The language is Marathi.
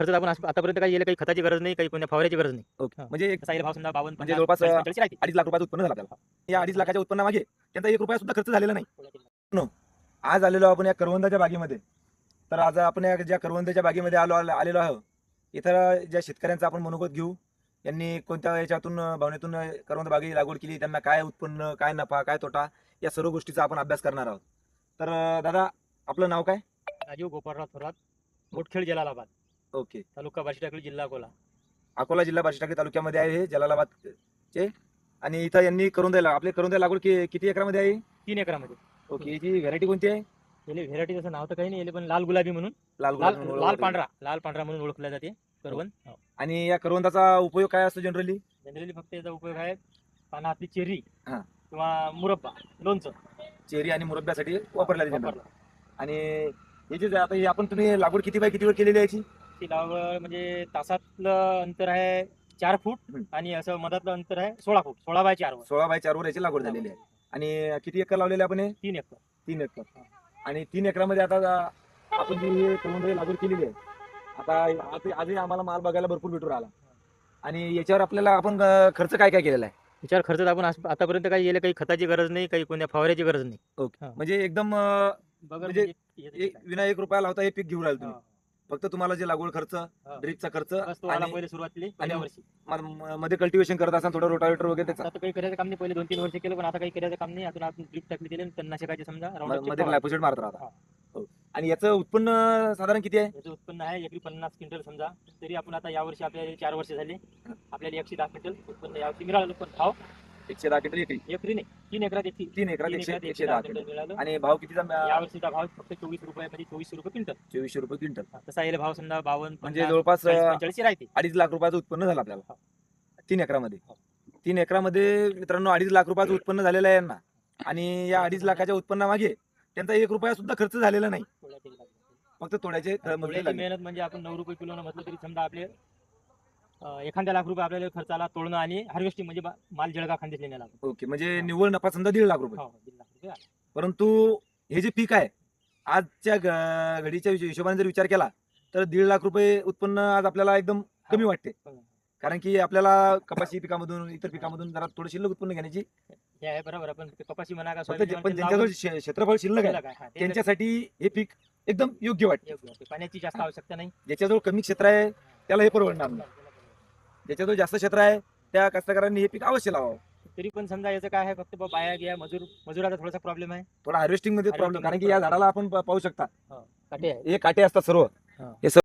खर्च आपण आज- आतापर्यंत काही याला काही खताची गरज नाही काही कोणत्या फवाऱ्याची गरज नाही. ओके. हा. म्हणजे एक तसा याला भाव समजा बावन्न म्हणजे पन्नास, जवळपास. अडीच लाख रुपयाचं उत्पन्न झालं आपल्याला. या अडीच लाखाच्या उत्पन्नामागे त्यांचा एक रुपया सुद्धा खर्च झालेला नाही. आज आलेलो आपण या करवंदाच्या बागेमध्ये. तर आज आपण या ज्या करवंदाच्या बागेमध्ये आलो आलो- आलेलो आहोत इतर ज्या शेतकऱ्यांचा आपण मनोगत घेऊ यांनी कोणत्या याच्यातून अं, भावनेतून अं, करवंद बागी लागवड केली त्यांना काय उत्पन्न काय नफा काय तोटा या सर्व गोष्टीचा आपण अभ्यास करणार आहोत. तर अं, दादा आपलं नाव काय? राजीव गोपाळराव थोरात मोठखेड जलालाबाद ओके. तालुका बार्शी टाकळी जिल्हा अकोला. अकोला जिल्हा बार्शी टाकळी तालुक्यामध्ये आहे हे जलालाबादचे. आणि इथं यांनी करून द्यायला आपले करून द्यायला लागवड कि- किती एकरामध्ये आहे? तीन एकरामध्ये. ओके याची व्हरायटी कोणती आहे? याले व्हेरायटी तसं नाव तर काही नाही याले पण लाल गुलाबी म्हणून. लाल लाल गुलाब म्हणून लाल ओळखलं पांढरा लाल पांढरा म्हणून ओळखला जाते करवंद आणि या करवंदाचा उपयोग काय असतो जनरली जनरली फक्त याचा उपयोग आहे पानातली चेरी हा. किंवा मुरब्बा लोणचं. चेरी आणि मुरब्ब्यासाठी वापरला जाते वापरलं. आणि हे जे आता हे आपण तुम्ही लागवड किती बाय किती वेळ केलेली आहे याची? ती लागवड म्हणजे तासातलं अंतर आहे चार फूट हम्म. आणि असं मधातलं अंतर आहे सोळा फूट सोळा बाय चार वर सोळा बाय चार वर याची लागवड झालेली आहे आणि किती एकर लावलेले आपण हे? तीन एकर तीन एकर आणि तीन एकरामध्ये आता आपण जी करवंद लागवड केलेली आहे आता आज- आजही आम्हाला माल बघायला भरपूर भेटून राहिला आणि याच्यावर आपल्याला आपण अं, खर्च काय काय केलेला आहे विचार खर्च आपण आज- आतापर्यंत काही याला काही खताची गरज नाही काही कोणत्या फवाऱ्याची गरज नाही ओके. म्हणजे एकदम अं, बघा म्हणजे म्हणजे एक. विना रुपया लावता हे पीक घेऊन राहिले तुम्ही हा. फक्त तुम्हाला जे लागवड खर्च. ड्रिपचा खर्च बस तो आला आणि पहिले सुरुवातीला पहिल्या आणि- वर्षी. म- म- मध्ये कल्टिवेशन करत असताना थोडं रोटावेटर वगैरे त्याचा. आता काही करायचं काम नाही पहिले दोन तीन वर्ष केलं पण आता काही करायचं काम नाही आता आपण ड्रिप टाकली दिली तणनाशकाचे समजा मध्ये फवारे. ग्लायफोसेट मारत राहता. हा. हो. आणि याचं उत्पन्न साधारण किती आहे? याचं उत्पन्न आहे एकरी पन्नास क्विंटल समजा. तरी आपण आता यावर्षी आपल्याला चार वर्ष झाली. आपल्याला एकशे दहा क्विंटल उत्पन्न यावर्षी मिळालं पण भाव एकशे दहा क्विंटल एकरी. एकरी नाही. तीन एकरात एकरी तीन एकरात एकशे एकशे दहा क्विंटल मिळालं. आणि भाव कितीचा यावर्षीचा भाव फक्त चोवीस रुपये म्हणजे चोवीसशे रुपये क्विंटल. चोवीसशे रुपये क्विंटल. तसा याला भाव समजा बावन्न म्हणजे पन्नास, जवळपास चाळीस, अं, पंचेचाळीस राहते. अडीच लाख रुपयाचं उत्पन्न झालं आपल्याला. तीन एकरामध्ये. हो. तीन एकरामध्ये मित्रांनो अडीच लाख रुपयाचं उत्पन्न झालेलं आहे यांना. आणि या अडीच लाखाच्या उत्पन्नामागे त्यांचा एक रुपया सुद्धा खर्च झालेला नाही. फक्त तोड्याचे ख- मजुरी थोड्याची लागली. मेहनत म्हणजे आपण नऊ रुपये किलो म्हटलं तरी समजा आपले एखाद्या लाख रुपये आपल्याला खर्च आला तोडणं आणि हार्वेस्टिंग म्हणजे बा- माल जळगा खांदेच नेण्याला. ओके म्हणजे निव्वळ नफा समजा दीड लाख रुपये. हो, दीड लाख रुपये आले. परंतु हे जे पीक आहे आजच्या घडीच्या हिशो- हिशोबाने जर विचार केला तर दीड लाख रुपये उत्पन्न आज आपल्याला एकदम कमी वाटते. कमी. कारण की आपल्याला कपाशी पिकामधून इतर पिकामधून जरा थोडं शिल्लक उत्पन्न घेण्याची हे आहे बरोबर आपण ते कपाशी म्हणा का फक्त सोयाबीन जे- म्हणा, पण ते ज्यांच्याजवळ लावून शे- क्षेत्रफळ शिल्लक आहे. केलं काय? हा, ते त्यांच्यासाठी हे पीक एकदम योग्य वाटते. योग्य आहे. पाण्याची जास्त आवश्यकता नाही. ज्याच्याजवळ कमी क्षेत्र आहे त्याला हे परवडणार नाही. ज्याच्याजवळ जास्त क्षेत्र आहे त्या कास्तकारांनी हे पीक अवश्य लावावं. तरी पण समजा याचं काय आहे फक्त बा बाया घ्या मजूर मजुराचा थोडासा प्रॉब्लेम आहे. थोडा हार्वेस्टिंगमध्ये प्रॉब्लेम कारण की या झाडाला आपण प- पाहू शकता. काटे आहे हे काटे असतात सर्व. हा. हे सर्व